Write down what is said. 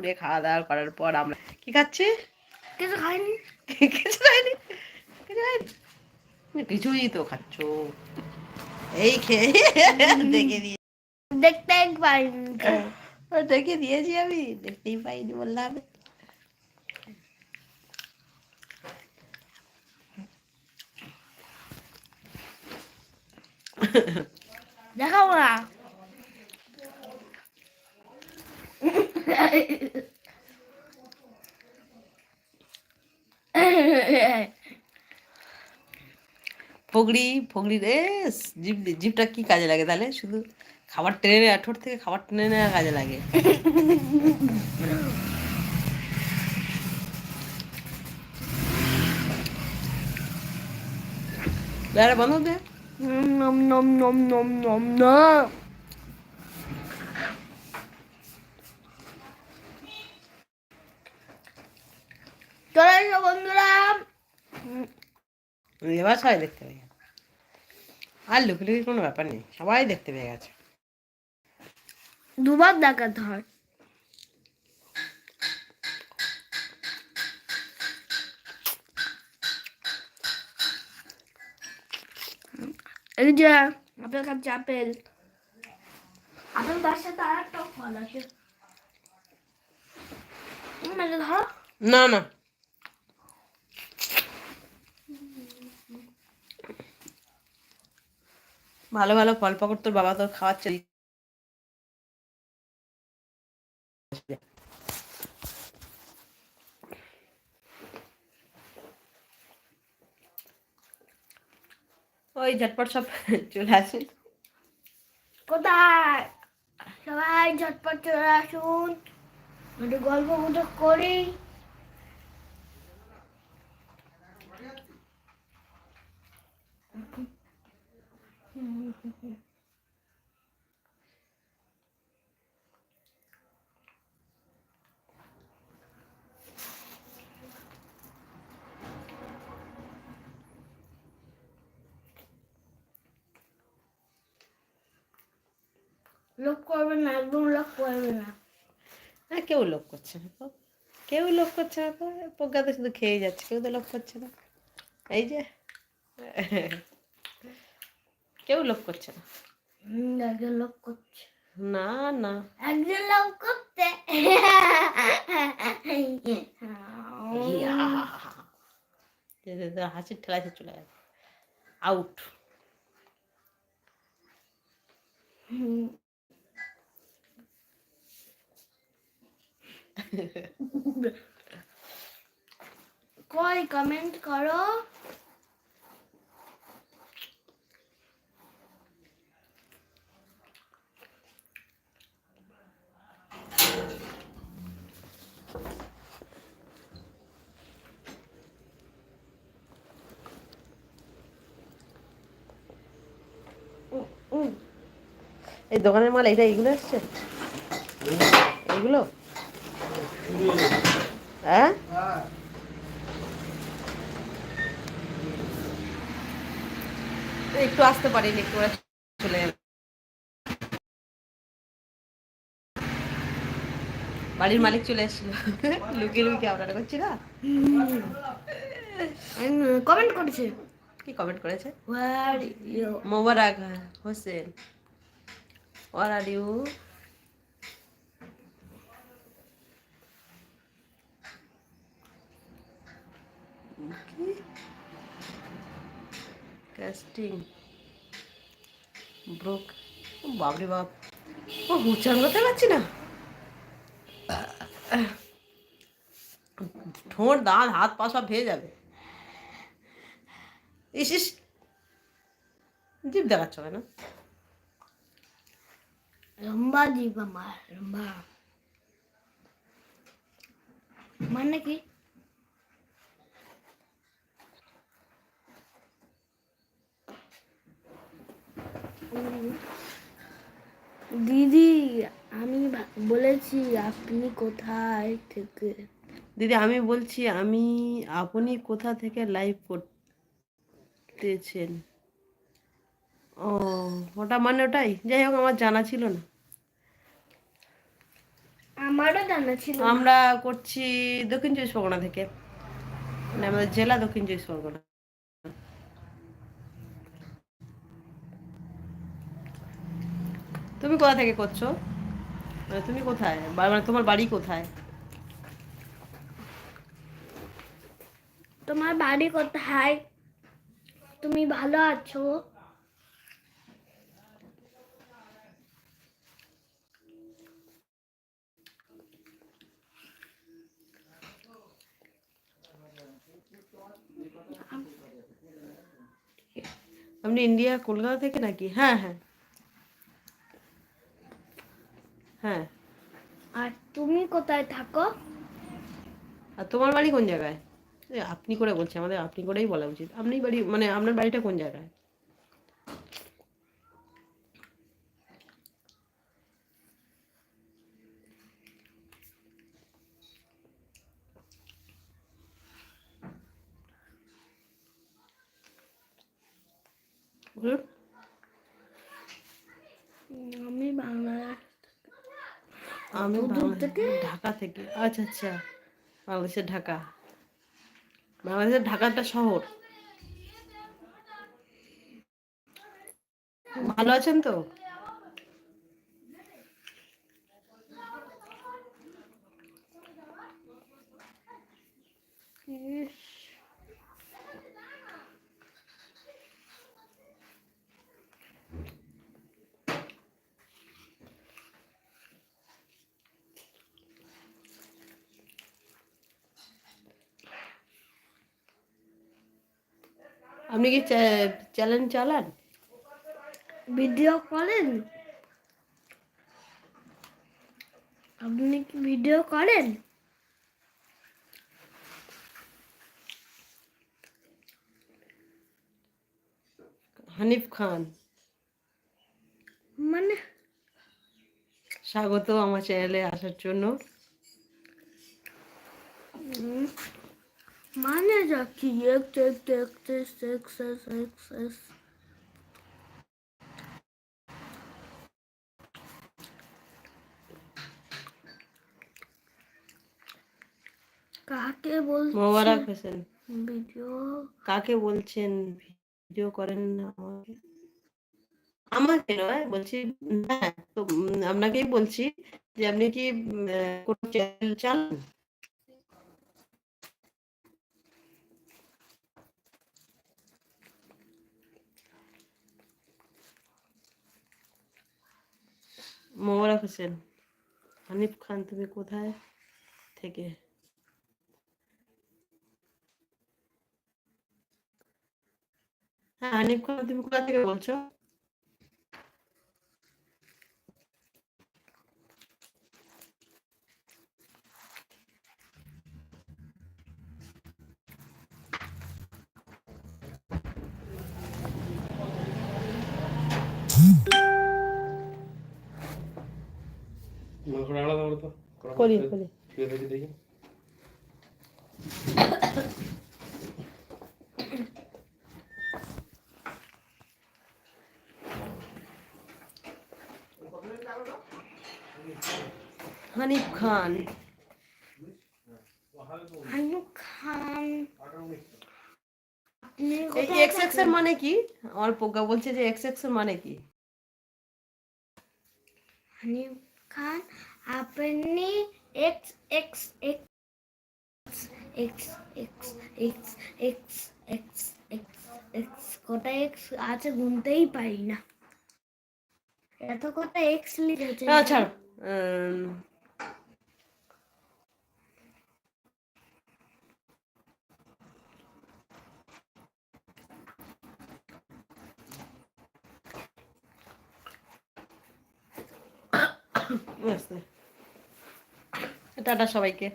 করে খাওয়া দাওয়া করার পর আমরা কি খাচ্ছি? কিছু খাইনি। কিছু খাইনি? কিছু খাইনি? কিছুই তো খাচ্ছ। এই খেয়ে দেখে দিয়ে দেখতে পাইনি। দেখে দিয়েছি আমি। দেখতেই পাইনি বললাম। দেখাবো না। ফগড়ি ফগড়ি রে জিপ জিপটা কি কাজে লাগে তাহলে? শুধু খাবার টেনে নেওয়া ঠোঁট থেকে খাবার টেনে নেওয়া কাজে লাগে। বন্ধ দে নম নম নম নম নম নম এবার সবাই দেখতে পেয়ে গেছে। আর লুকিলুকির কোনো ব্যাপার নেই সবাই দেখতে পেয়ে গেছে। দুবার দেখাতে হয় এই যে আপেল খাচ্ছে আপেল। আপেল তার সাথে আর একটা ফল আছে। ধরো। না না। ভালো ভালো ফল পাকড় তোর বাবা তোর খাওয়াচ্ছে। ওই ঝটপট সব চলে আসুন কোথায়? সবাই ঝটপট চলে আসুন। একটু গল্প গুজব করি। লোক করবে না, একদম লোক করবে না। না, কেউ লোক করছে না তো। কেউ লোক করছে না তো, প্রজ্ঞা তো শুধু খেয়ে যাচ্ছে, কেউ তো লোক করছে না। এই যে। কেউ লোক করছে না। একজন লোক করছে। না না। একজন লোক করতে। হাসির চলে গেছে। আউট। কই কমেন্ট করো। এই দোকানের মাল এটা এইগুলো এসছে? এইগুলো? হ্যাঁ? একটু আসতে পারিনি একটু ওরা চলে গেল বাড়ির মালিক চলে এসেছিল। লুকিয়ে লুকিয়ে আপনারা করছি না? কমেন্ট করেছে। কি কমেন্ট করেছে? Mobarak Hossain. Where are you casting broke বাপরে বাপ। ও উচ্চারণ করতে পারছি না। ঠোঁট, দাঁত, হাত, পা সব ভেয়ে যাবে। ইস ইস। জিভ দেখাচ্ছ কেন আমার লম্বা মানে কি দিদি আমি বলেছি আপনি কোথায় থেকে দিদি আমি বলছি আমি আপনি কোথা থেকে লাইভ করতেছেন ও ওটা মানে ওটাই? যাই হোক আমার জানা ছিল না। আমারও জানা ছিল আমরা করছি দক্ষিণ চব্বিশ পরগনা থেকে। মানে আমাদের জেলা দক্ষিণ চব্বিশ পরগনা। তুমি কোথা থেকে করছ? মানে তুমি কোথায়? মানে তোমার বাড়ি কোথায়? তোমার বাড়ি কোথায়? তুমি ভালো আছো? আপনি ইন্ডিয়া কলকাতা থেকে নাকি হ্যাঁ হ্যাঁ হ্যাঁ আর তুমি কোথায় থাকো? আর তোমার বাড়ি কোন জায়গায়? আপনি করে বলছে আমাদের আপনি করেই বলা উচিত। আপনি বাড়ি মানে আপনার বাড়িটা কোন জায়গায়? বলুন। আমি বাংলা আমি দূর থেকে? ঢাকা থেকে। আচ্ছা আচ্ছা। বাংলাদেশের ঢাকা। বাংলাদেশের ঢাকাটা শহর। ভালো আছেন তো? ইস, আপনি কি চ্যালেঞ্জ চালান? ভিডিও করেন? আপনি কি ভিডিও করেন? হানিফ খান। মানে? স্বাগত আমার চ্যানেলে আসার জন্য। Manager ki yek tek tek tek tek ses tek ses. কাকে বলছেন? মোবারক হোসেন ভিডিও। কাকে বলছেন? ভিডিও করেন না আমাকে। আমাকে নয় বলছি হ্যাঁ তো আপনাকেই বলছি যে আপনি কি কোন চ্যানেল চালান? মোবারক হোসেন হানিফ খান তুমি কোথায় থেকে? হ্যাঁ হানিফ খান তুমি কোথা থেকে বলছো? করো তো করি করি। শুয়ে থাকি দেখি। হানিফ খান। আনু খান। এই এক্স এক্সের মানে কি? আমার প্রজ্ঞা বলছে যে এক্স এক্সের মানে কি? হানিফ খান আপনি X X X X X X X X X X কটা এক্স আছে গুনতেই পারি না এত কটা এক্স লিখেছে আচ্ছা বুঝতে। টাটা সবাইকে।